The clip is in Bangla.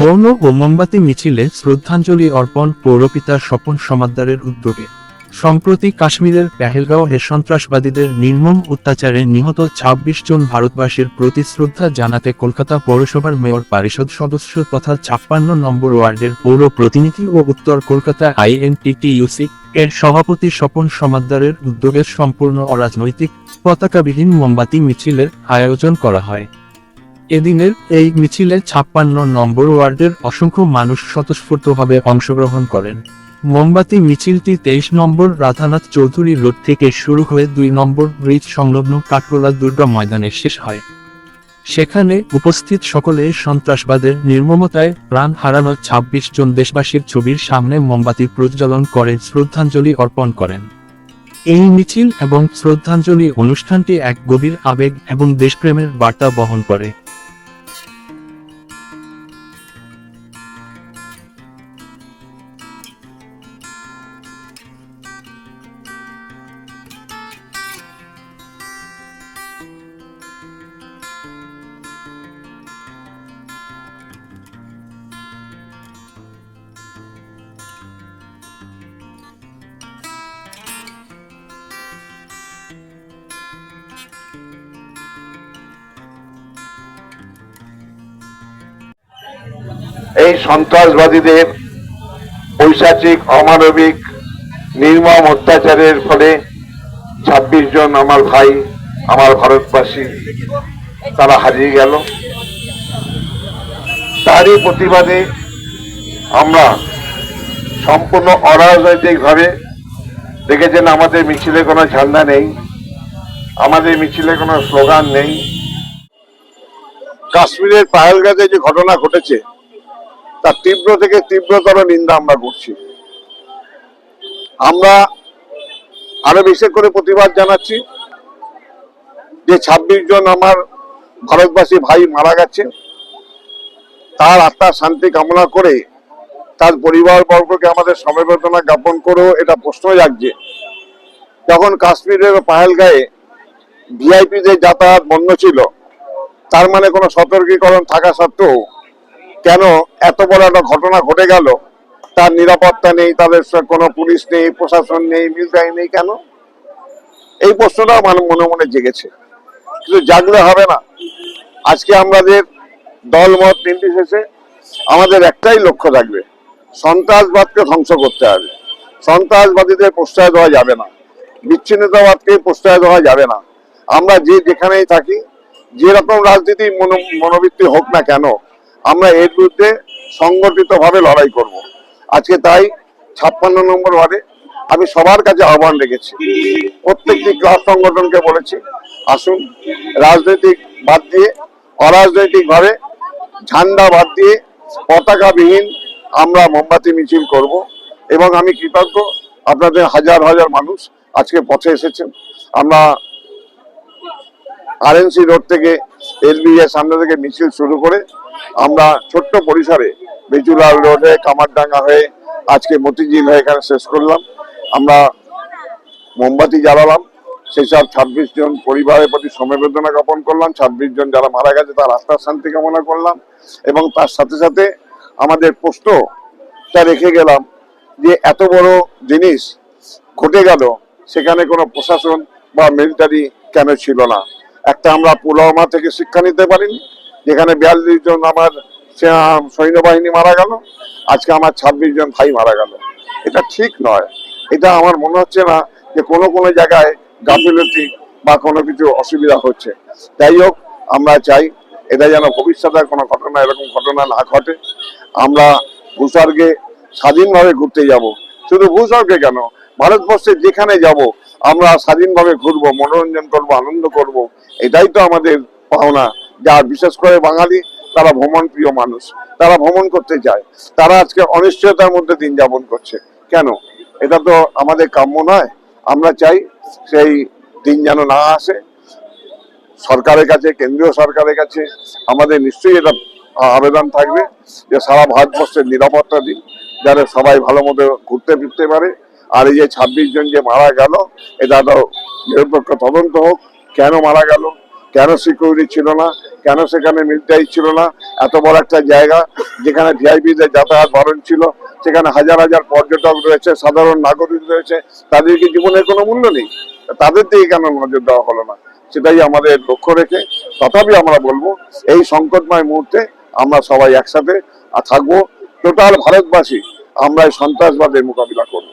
মৌন ও মোমবাতি মিছিলে শ্রদ্ধাঞ্জলি অর্পণ পৌরপিতা স্বপন সমাদ্দারের উদ্যোগে। সম্প্রতি কাশ্মীরের পেহেলগাঁওয়ে সন্ত্রাসবাদীদের নির্মম অত্যাচারে নিহত ২৬ জন ভারতবাসীর প্রতি শ্রদ্ধা জানাতে কলকাতা পৌরসভার মেয়র পরিষদ সদস্য তথা ছাপ্পান্ন নম্বর ওয়ার্ডের পৌর প্রতিনিধি ও উত্তর কলকাতা আইএনটিটিইউসি এর সভাপতি স্বপন সমাদ্দারের উদ্যোগে সম্পূর্ণ অরাজনৈতিক পতাকাবিহীন মোমবাতি মিছিলের আয়োজন করা হয়। এদিনের এই মিছিলে ছাপ্পান্ন নম্বর ওয়ার্ডের অসংখ্য মানুষ স্বতঃস্ফূর্তভাবে অংশগ্রহণ করেন। মোমবাতি মিছিলটি তেইশ নম্বর রাধানাথ চৌধুরী রোড থেকে শুরু হয়ে দুই নম্বর ব্রিজ সংলগ্ন কাঠগোলা দুর্গা ময়দানে শেষ হয়। সেখানে উপস্থিত সকলে সন্ত্রাসবাদের নির্মমতায় প্রাণ হারানো ২৬ জন দেশবাসীর ছবির সামনে মোমবাতি প্রজ্বলন করে শ্রদ্ধাঞ্জলি অর্পণ করেন। এই মিছিল এবং শ্রদ্ধাঞ্জলি অনুষ্ঠানটি এক গভীর আবেগ এবং দেশপ্রেমের বার্তা বহন করে। এই সন্ত্রাসবাদীদের পৈশাচিক, অমানবিক, নির্মম অত্যাচারের ফলে ছাব্বিশ জন আমার ভাই, আমার ভারতবাসী, তারা হারিয়ে গেল। তারই প্রতিবাদে আমরা সম্পূর্ণ অরাজনৈতিকভাবে দেখেছেন, আমাদের মিছিলে কোনো ঝান্ডা নেই, আমাদের মিছিলে কোনো স্লোগান নেই। কাশ্মীরের পাহেলগাঁতে যে ঘটনা ঘটেছে তার তীব্র থেকে তীব্রতর নিন্দা আমরা করছি। আমরা আরও বিশেষ করে প্রতিবাদ জানাচ্ছি যে ছাব্বিশ জন আমার ভারতবাসী ভাই মারা গেছে। তার আত্মার শান্তি কামনা করে তার পরিবার বর্গকে আমাদের সমবেদনা জ্ঞাপন করেও এটা প্রশ্ন জাগছে। যখন কাশ্মীরের পাহেলগাঁয়ে ভিআইপিদের যাতায়াত বন্ধ ছিল, তার মানে কোনো সতর্কীকরণ থাকা সত্ত্বেও কেন এত বড় একটা ঘটনা ঘটে গেল? তার নিরাপত্তা নেই, তাদের কোনো পুলিশ নেই, প্রশাসন নেই, মিলিটারি নেই কেন? এই প্রশ্নটা মানে মনে মনে জেগেছে। কিন্তু জাগলে হবে না। আজকে আমাদের দল মত নির্বিশেষে আমাদের একটাই লক্ষ্য থাকবে, সন্ত্রাসবাদকে ধ্বংস করতে হবে। সন্ত্রাসবাদীদের প্রশ্রয় দেওয়া যাবে না। বিচ্ছিন্নতাবাদকে প্রশ্রয় দেওয়া যাবে না। আমরা যে যেখানেই থাকি, যেরকম রাজনীতি মনো- মনোবৃত্তি হোক না কেন আমরা এর বিরুদ্ধে সংগঠিতভাবে লড়াই করব। আজকে তাই ছাপ্পান্ন নম্বর ওয়ার্ডে আমি সবার কাছে আহ্বান রেখেছি। প্রত্যেকটি ক্লাব সংগঠনকে বলেছি, আসুন, রাজনৈতিক বাদ দিয়ে, অরাজনৈতিক ভাবে ঝান্ডা বাদ দিয়ে, পতাকাবিহীন আমরা মোমবাতি মিছিল করব এবং আমি কৃতজ্ঞ, আপনাদের হাজার হাজার মানুষ আজকে পথে এসেছেন। আমরা আরএনসি রোড থেকে এলবি এর সামনে থেকে মিছিল শুরু করে আমরা ছোট্ট পরিসরে বেচুলাল রোডে, কামারডাঙ্গা হয়ে আজকে মতিঝিল হয়ে এখানে শেষ করলাম। আমরা মোমবাতি জ্বালালাম। সেই সব ছাব্বিশ জন পরিবারের প্রতি সমবেদনা জ্ঞাপন করলাম। ছাব্বিশ জন যারা মারা গেছে, তার আত্মার শান্তি কামনা করলাম। এবং তার সাথে সাথে আমাদের প্রশ্নটা রেখে গেলাম যে এত বড় জিনিস ঘটে গেল, সেখানে কোনো প্রশাসন বা মিলিটারি কেন ছিল না? একটা আমরা পুলওয়ামা থেকে শিক্ষা নিতে পারিনি যেখানে বিয়াল্লিশ জন আমার সৈন্যবাহিনী মারা গেল, আজকে আমার ছাব্বিশ জন ভাই মারা গেল। এটা ঠিক নয়। এটা আমার মনে হচ্ছে না যে কোনো কোনো জায়গায় গাফিলতি বা কোনো কিছু অসুবিধা হচ্ছে। যাই হোক, আমরা চাই এটা যেন ভবিষ্যতে কোনো ঘটনা, এরকম ঘটনা না ঘটে। আমরা ভূস্বর্গে স্বাধীনভাবে ঘুরতে যাব। শুধু ভূস্বর্গে কেন? ভারতবর্ষে যেখানে যাব, আমরা স্বাধীনভাবে ঘুরবো, মনোরঞ্জন করব, আনন্দ করব। এটাই তো আমাদের পাওনা। যা বিশেষ করে বাঙালি, তারা ভ্রমণ প্রিয় মানুষ। তারা ভ্রমণ করতে চায় তারা আজকে অনিশ্চয়তার মধ্যে দিন যাপন করছে। কেন? এটা তো আমাদের কাম্য নয়। আমরা চাই সেই দিন যেন না আসে। সরকারের কাছে, কেন্দ্রীয় সরকারের কাছে আমাদের নিশ্চয়ই এটা আবেদন থাকবে যে সারা ভারতবর্ষের নিরাপত্তা দিন, যাতে সবাই ভালো মতো ঘুরতে ফিরতে পারে। আর এই যে ছাব্বিশ জন যে মারা গেল, এটা তো নিরপেক্ষ তদন্ত হোক। কেন মারা গেল? কেন সিকিউরিটি ছিল না? কেন সেখানে মিলিটারি ছিল না? এত বড় একটা জায়গা যেখানে ভিআইপিদের যাতায়াত বারণ ছিল, সেখানে হাজার হাজার পর্যটক রয়েছে, সাধারণ নাগরিক রয়েছে তাদেরকে জীবনের কোনো মূল্য নেই? তাদের দিকে কেন নজর দেওয়া হলো না? সেটাই আমাদের লক্ষ্য রেখে তথাপি আমরা বলব, এই সংকটময় মুহূর্তে আমরা সবাই একসাথে থাকব। টোটাল ভারতবাসী, আমরা সন্ত্রাসবাদের মোকাবিলা করব।